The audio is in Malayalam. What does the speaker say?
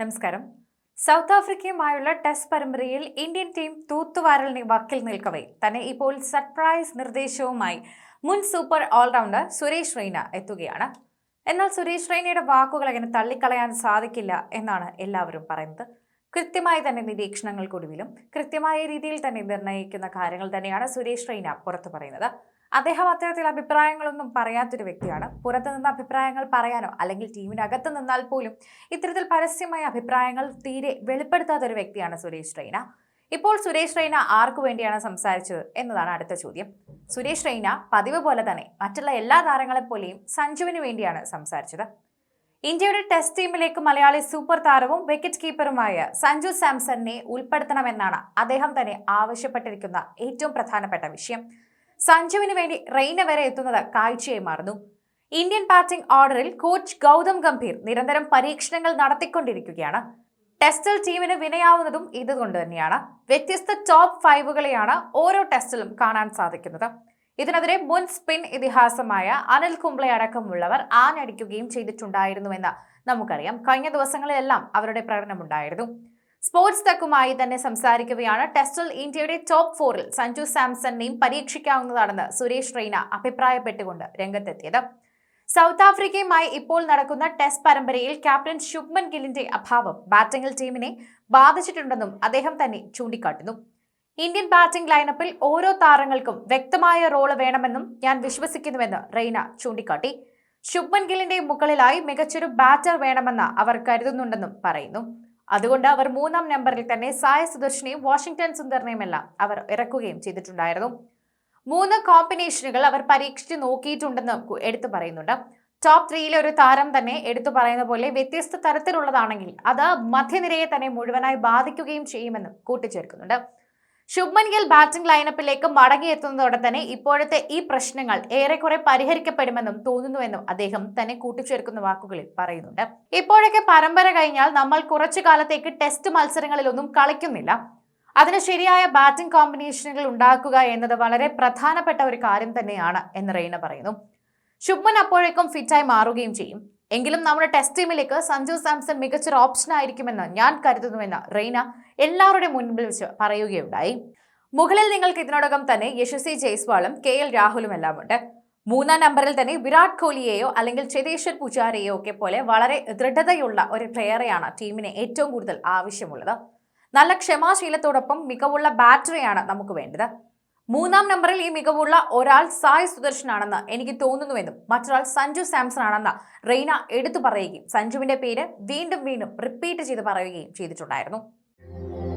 നമസ്കാരം. സൗത്ത് ആഫ്രിക്കയുമായുള്ള ടെസ്റ്റ് പരമ്പരയിൽ ഇന്ത്യൻ ടീം തൂത്തുവാരലിന് വക്കിൽ നിൽക്കവേ. തന്നെ ഇപ്പോൾ സർപ്രൈസ് നിർദ്ദേശവുമായി മുൻ സൂപ്പർ ഓൾറൗണ്ടർ സുരേഷ് റെയ്ന എത്തുകയാണ്. എന്നാൽ സുരേഷ് റെയ്നയുടെ വാക്കുകൾ അങ്ങനെ തള്ളിക്കളയാൻ സാധിക്കില്ല എന്നാണ് എല്ലാവരും പറയുന്നത്. കൃത്യമായി തന്നെ നിരീക്ഷണങ്ങൾക്കൊടുവിലും കൃത്യമായ രീതിയിൽ തന്നെ നിർണയിക്കുന്ന കാര്യങ്ങൾ തന്നെയാണ് സുരേഷ് റെയ്ന പുറത്തു പറയുന്നത്. അദ്ദേഹം അത്തരത്തിൽ അഭിപ്രായങ്ങളൊന്നും പറയാത്തൊരു വ്യക്തിയാണ്. പുറത്തു നിന്ന് അഭിപ്രായങ്ങൾ പറയാനോ അല്ലെങ്കിൽ ടീമിനകത്ത് നിന്നാൽ പോലും ഇത്തരത്തിൽ പരസ്യമായ അഭിപ്രായങ്ങൾ തീരെ വെളിപ്പെടുത്താത്ത ഒരു വ്യക്തിയാണ് സുരേഷ് റെയ്ന. ഇപ്പോൾ സുരേഷ് റെയ്ന ആർക്കു വേണ്ടിയാണ് സംസാരിച്ചത് എന്നതാണ് അടുത്ത ചോദ്യം. സുരേഷ് റെയ്ന പതിവ് പോലെ തന്നെ മറ്റുള്ള എല്ലാ താരങ്ങളെപ്പോലെയും സഞ്ജുവിന് വേണ്ടിയാണ് സംസാരിച്ചത്. ഇന്ത്യയുടെ ടെസ്റ്റ് ടീമിലേക്ക് മലയാളി സൂപ്പർ താരവും വിക്കറ്റ് കീപ്പറുമായ സഞ്ജു സാംസണിനെ ഉൾപ്പെടുത്തണമെന്നാണ് അദ്ദേഹം തന്നെ ആവശ്യപ്പെട്ടിരിക്കുന്ന ഏറ്റവും പ്രധാനപ്പെട്ട വിഷയം. സഞ്ജുവിന് വേണ്ടി റെയ്ന വരെ എത്തുന്നത് കാഴ്ചയായി മാറുന്നു. ഇന്ത്യൻ ബാറ്റിംഗ് ഓർഡറിൽ കോച്ച് ഗൗതം ഗംഭീർ നിരന്തരം പരീക്ഷണങ്ങൾ നടത്തിക്കൊണ്ടിരിക്കുകയാണ്. ടെസ്റ്റിൽ ടീമിന് വിനയാവുന്നതും ഇതുകൊണ്ട് തന്നെയാണ്. വ്യത്യസ്ത ടോപ്പ് ഫൈവുകളെയാണ് ഓരോ ടെസ്റ്റിലും കാണാൻ സാധിക്കുന്നത്. ഇതിനെതിരെ മുൻ സ്പിൻ ഇതിഹാസമായ അനിൽ കുംബ്ലെ അടക്കമുള്ളവർ ആഞ്ഞടിക്കുകയും ചെയ്തിട്ടുണ്ടായിരുന്നുവെന്ന് നമുക്കറിയാം. കഴിഞ്ഞ ദിവസങ്ങളിലെല്ലാം അവരുടെ പ്രകടനമുണ്ടായിരുന്നു. സ്പോർട്സ് തക്കുമായി തന്നെ സംസാരിക്കുകയാണ്. ടെസ്റ്റിൽ ഇന്ത്യയുടെ ടോപ്പ് ഫോറിൽ സഞ്ജു സാംസണിനെയും പരീക്ഷിക്കാവുന്നതാണെന്ന് സുരേഷ് റെയ്ന അഭിപ്രായപ്പെട്ടുകൊണ്ട് രംഗത്തെത്തിയത്. സൗത്ത് ആഫ്രിക്കയുമായി ഇപ്പോൾ നടക്കുന്ന ടെസ്റ്റ് പരമ്പരയിൽ ക്യാപ്റ്റൻ ശുഭ്മൻ ഗില്ലിന്റെ അഭാവം ബാറ്റിംഗിൽ ടീമിനെ ബാധിച്ചിട്ടുണ്ടെന്നും അദ്ദേഹം തന്നെ ചൂണ്ടിക്കാട്ടുന്നു. ഇന്ത്യൻ ബാറ്റിംഗ് ലൈനപ്പിൽ ഓരോ താരങ്ങൾക്കും വ്യക്തമായ റോൾ വേണമെന്നും ഞാൻ വിശ്വസിക്കുന്നുവെന്ന് റെയ്ന ചൂണ്ടിക്കാട്ടി. ശുഭ്മൻ ഗില്ലിന്റെ മുകളിലായി മികച്ചൊരു ബാറ്റർ വേണമെന്ന് അവർ കരുതുന്നുണ്ടെന്നും പറയുന്നു. അതുകൊണ്ട് അവർ മൂന്നാം നമ്പറിൽ തന്നെ സായ സുദർശനെയും വാഷിംഗ്ടൺ സുന്ദറിനെയും എല്ലാം അവർ ഇറക്കുകയും ചെയ്തിട്ടുണ്ടായിരുന്നു. മൂന്ന് കോമ്പിനേഷനുകൾ അവർ പരീക്ഷിച്ച് നോക്കിയിട്ടുണ്ടെന്ന് എടുത്തു പറയുന്നുണ്ട്. ടോപ്പ് ത്രീയിലെ ഒരു താരം തന്നെ എടുത്തു പറയുന്ന പോലെ വ്യത്യസ്ത തരത്തിലുള്ളതാണെങ്കിൽ അത് മധ്യനിരയെ തന്നെ മുഴുവനായി ബാധിക്കുകയും ചെയ്യുമെന്നും കൂട്ടിച്ചേർക്കുന്നുണ്ട്. ശുഭ്മൻ ഗിൽ ബാറ്റിംഗ് ലൈനപ്പിലേക്ക് മടങ്ങിയെത്തുന്നതോടെ തന്നെ ഇപ്പോഴത്തെ ഈ പ്രശ്നങ്ങൾ ഏറെക്കുറെ പരിഹരിക്കപ്പെടുമെന്നും തോന്നുന്നുവെന്നും അദ്ദേഹം തന്നെ കൂട്ടിച്ചേർക്കുന്ന വാക്കുകളിൽ പറയുന്നുണ്ട്. ഇപ്പോഴൊക്കെ പരമ്പര കഴിഞ്ഞാൽ നമ്മൾ കുറച്ചു കാലത്തേക്ക് ടെസ്റ്റ് മത്സരങ്ങളിലൊന്നും കളിക്കുന്നില്ല. അതിന് ശരിയായ ബാറ്റിംഗ് കോമ്പിനേഷനുകൾ ഉണ്ടാക്കുക എന്നത് വളരെ പ്രധാനപ്പെട്ട ഒരു കാര്യം തന്നെയാണ് എന്ന് റെയ്ന പറയുന്നു. ശുഭ്മൻ അപ്പോഴേക്കും ഫിറ്റായി മാറുകയും ചെയ്യും. എങ്കിലും നമ്മുടെ ടെസ്റ്റ് ടീമിലേക്ക് സഞ്ജു സാംസൺ മികച്ചൊരു ഓപ്ഷൻ ആയിരിക്കുമെന്ന് ഞാൻ കരുതുന്നുവെന്ന് റെയ്ന എല്ലാവരുടെ മുൻപിൽ വെച്ച് പറയുകയുണ്ടായി. മുകളിൽ നിങ്ങൾക്ക് ഇതിനോടകം തന്നെ യശസ്വി ജയ്സ്വാളും കെ എൽ രാഹുലും എല്ലാം ഉണ്ട് മൂന്നാം നമ്പറിൽ തന്നെ വിരാട് കോഹ്ലിയെയോ അല്ലെങ്കിൽ ചേതേശ്വർ പൂജാരയെയോ ഒക്കെ പോലെ വളരെ ദൃഢതയുള്ള ഒരു പ്ലെയറെയാണ് ടീമിന് ഏറ്റവും കൂടുതൽ ആവശ്യമുള്ളത്. നല്ല ക്ഷമാശീലത്തോടൊപ്പം മികവുള്ള ബാറ്ററിയാണ് നമുക്ക് വേണ്ടത്. മൂന്നാം നമ്പറിൽ ഈ മികവുള്ള ഒരാൾ സായ് സുദർശനാണെന്ന് എനിക്ക് തോന്നുന്നുവെന്നും മറ്റൊരാൾ സഞ്ജു സാംസൺ ആണെന്ന് റെയ്ന എടുത്തു പറയുകയും സഞ്ജുവിന്റെ പേര് വീണ്ടും വീണ്ടും റിപ്പീറ്റ് ചെയ്ത് പറയുകയും ചെയ്തിട്ടുണ്ടായിരുന്നു. Thank you.